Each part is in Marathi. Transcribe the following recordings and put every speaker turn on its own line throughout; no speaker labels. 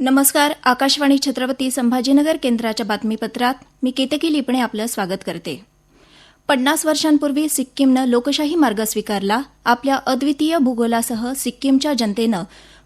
नमस्कार आकाशवाणी छत्रपती संभाजीनगर केंद्राच्या बातमीपत्रात मी केतकी लिपणे आपलं स्वागत करते. पन्नास वर्षांपूर्वी सिक्कीमनं लोकशाही मार्ग स्वीकारला आपल्या अद्वितीय भूगोलासह सिक्कीमच्या जनतेनं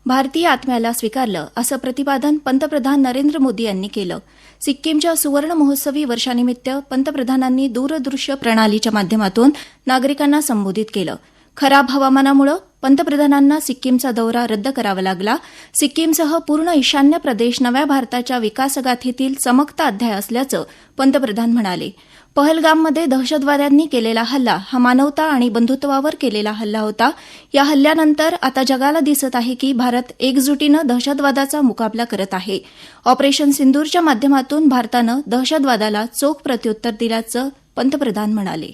भारतीय आत्म्याला स्वीकारलं असं प्रतिपादन पंतप्रधान नरेंद्र मोदी यांनी केलं. सिक्कीमच्या सुवर्ण महोत्सवी वर्षानिमित्त पंतप्रधानांनी दूरदृश्य प्रणालीच्या माध्यमातून नागरिकांना संबोधित केलं. खराब हवामानामुळे पंतप्रधानांना सिक्कीमचा दौरा रद्द करावा लागला. सिक्कीमसह पूर्ण ईशान्य प्रदेश नव्या भारताच्या विकासगाथेतील चमकता अध्याय असल्याचं पंतप्रधान म्हणाले. पहलगाममध्ये दहशतवाद्यांनी केलेला हल्ला हा मानवता आणि बंधुत्वावर केलेला हल्ला होता. या हल्ल्यानंतर आता जगाला दिसत आहे की भारत एकजुटीनं दहशतवादाचा मुकाबला करत आहे. ऑपरेशन सिंदूरच्या माध्यमातून भारतानं दहशतवादाला चोख प्रत्युत्तर दिल्याचं पंतप्रधान म्हणाले.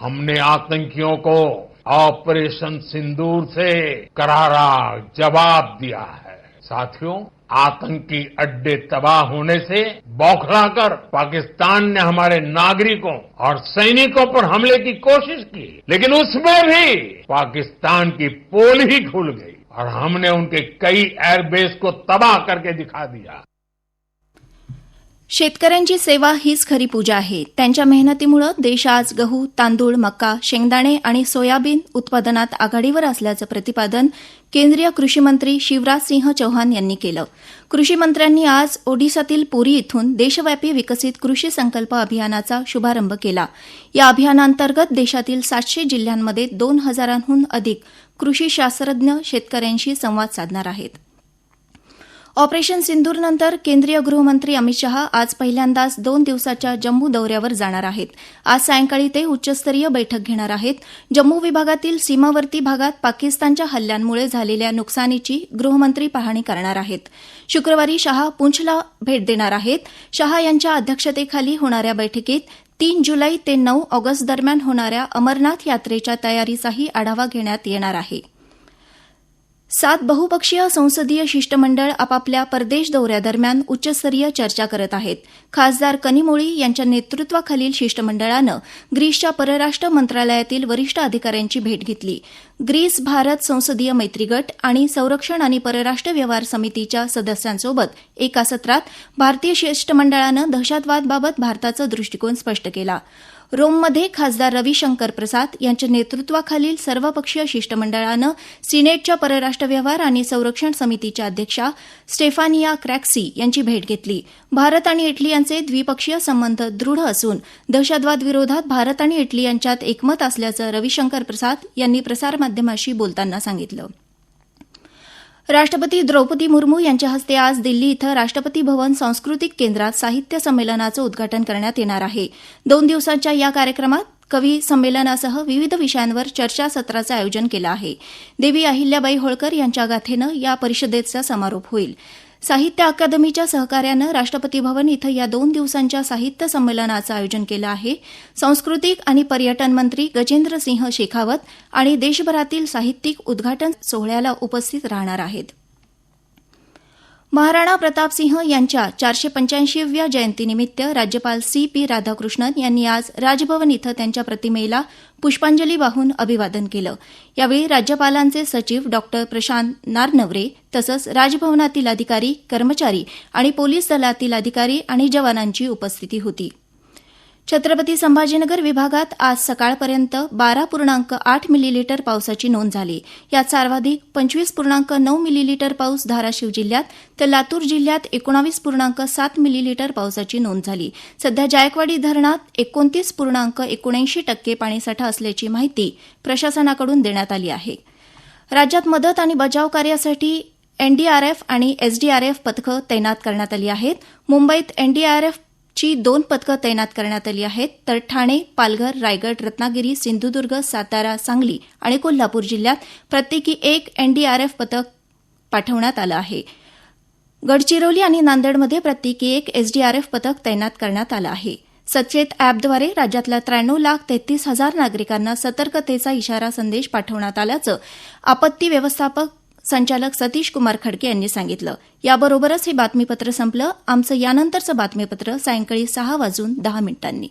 हमने आतंकियों को ऑपरेशन सिंदूर से करारा जवाब दिया है। साथियों, आतंकी अड्डे तबाह होने से बौखलाकर पाकिस्तान ने हमारे नागरिकों और सैनिकों पर हमले की कोशिश की। लेकिन उसमें भी पाकिस्तान की पोल ही खुल गई और हमने उनके कई एयरबेस को तबाह करके दिखा दिया।
शेतकऱ्यांची सेवा हीच खरी पूजा आहे. त्यांच्या मेहनतीमुळे देश आज गहू तांदूळ मका शेंगदाणे आणि सोयाबीन उत्पादनात आघाडीवर असल्याचं प्रतिपादन केंद्रीय कृषी मंत्री शिवराज सिंह चौहान यांनी केलं. कृषी मंत्र्यांनी आज ओडिसातील पुरी इथून देशव्यापी विकसित कृषी संकल्प अभियानाचा शुभारंभ केला. या अभियानांतर्गत देशातील सातशे जिल्ह्यांमध्ये दोन हजारांहून अधिक कृषी शास्त्रज्ञ शेतकऱ्यांशी संवाद साधणार आहेत. ऑपरेशन सिंदूरनंतर केंद्रीय गृहमंत्री अमित शहा आज पहिल्यांदाच दोन दिवसाच्या जम्मू दौऱ्यावर जाणार आहेत. आज सायंकाळी ते उच्चस्तरीय बैठक घेणार आहेत. जम्मू विभागातील सीमावर्ती भागात पाकिस्तानच्या हल्ल्यांमुळे झालेल्या नुकसानीची गृहमंत्री पाहणी करणार आहेत. शुक्रवारी शहा पुंछला भेट देणार आहेत. शहा यांच्या अध्यक्षतेखाली होणाऱ्या बैठकीत तीन जुलै ते नऊ ऑगस्ट दरम्यान होणाऱ्या अमरनाथ यात्रेच्या तयारीचाही आढावा घेण्यात येणार आहे. सात बहुपक्षीय संसदीय शिष्टमंडळ आपापल्या परदेश दौऱ्यादरम्यान उच्चस्तरीय चर्चा करत आहेत. खासदार कनिमोळी यांच्या नेतृत्वाखालील शिष्टमंडळानं ग्रीसच्या परराष्ट्र मंत्रालयातील वरिष्ठ अधिकाऱ्यांची भेट घेतली. ग्रीस भारत संसदीय मैत्री गट आणि संरक्षण आणि परराष्ट्र व्यवहार समितीच्या सदस्यांसोबत एका सत्रात भारतीय शिष्टमंडळानं दहशतवादबाबत भारताचा दृष्टिकोन स्पष्ट केला. रोममध्ये खासदार रविशंकर प्रसाद यांच्या नेतृत्वाखालील सर्वपक्षीय शिष्टमंडळानं सिनेटच्या परराष्ट्र व्यवहार आणि संरक्षण समितीच्या अध्यक्षा स्टेफानिया क्रॅक्सी यांची भेट घेतली. भारत आणि इटली यांचे द्विपक्षीय संबंध दृढ असून दहशतवाद विरोधात भारत आणि इटली यांच्यात एकमत असल्याचं रविशंकर प्रसाद यांनी प्रसारमाध्यमाशी बोलताना सांगितलं. राष्ट्रपती द्रौपदी मुर्मू यांच्या हस्ते आज दिल्ली इथं राष्ट्रपती भवन सांस्कृतिक केंद्रात साहित्य संमेलनाचं उद्घाटन करण्यात येणार आहे. दोन दिवसांच्या या कार्यक्रमात कवी संमेलनासह विविध विषयांवर चर्चासत्राचं आयोजन केलं आहे. देवी अहिल्याबाई होळकर यांच्या गाथेनं या परिषदेचा समारोप होईल. साहित्य अकादमीच्या सहकार्यानं राष्ट्रपती भवन इथं या दोन दिवसांच्या साहित्य संमेलनाचं आयोजन केलं आहे. सांस्कृतिक आणि पर्यटन मंत्री गजेंद्र सिंह शेखावत आणि देशभरातील साहित्यिक उद्घाटन सोहळ्याला उपस्थित राहणार आहेत. महाराणा प्रतापसिंह यांच्या चारशे पंच्याऐंशीव्या जयंतीनिमित्त राज्यपाल सी पी राधाकृष्णन यांनी आज राजभवन इथं त्यांच्या प्रतिमेला पुष्पांजली वाहून अभिवादन केलं. यावेळी राज्यपालांचे सचिव डॉ. प्रशांत नारनवरे तसंच राजभवनातील अधिकारी कर्मचारी आणि पोलीस दलातील अधिकारी आणि जवानांची उपस्थिती होती. छत्रपती संभाजीनगर विभागात आज सकाळपर्यंत बारा पूर्णांक आठ मिलीलीटर पावसाची नोंद झाली. यात सर्वाधिक पंचवीस पूर्णांक नऊ मिलीलीटर पाऊस धाराशिव जिल्ह्यात तर लातूर जिल्ह्यात एकोणावीस पूर्णांक सात मिलीलीटर पावसाची नोंद झाली. सध्या जायकवाडी धरणात एकोणतीस पूर्णांक एकोणऐंशी टक्के पाणीसाठा असल्याची माहिती प्रशासनाकडून देण्यात आली आहे. राज्यात मदत आणि बचाव कार्यासाठी एनडीआरएफ आणि एसडीआरएफ पथकं तैनात करण्यात आली आहेत. मुंबईत एनडीआरएफ ची दोन पथकं तैनात करण्यात आली आहेत. तर ठाणे पालघर रायगड रत्नागिरी सिंधुदुर्ग सातारा सांगली आणि कोल्हापूर जिल्ह्यात प्रत्येकी एक एनडीआरएफ पथक पाठवण्यात आलं आहे. गडचिरोली आणि नांदेडमध्ये प्रत्येकी एक एसडीआरएफ पथक तैनात करण्यात आलं आहे. सचेत अॅपद्वारे राज्यातल्या त्र्याण्णव लाख तेहतीस हजार नागरिकांना सतर्कतेचा इशारा संदेश पाठवण्यात आल्याचं आपत्ती व्यवस्थापक संचालक सतीश कुमार खडके यांनी सांगितलं. याबरोबरच हे बातमीपत्र संपलं. आमचं यानंतरचं बातमीपत्र सायंकाळी सहा वाजून दहा मिनिटांनी.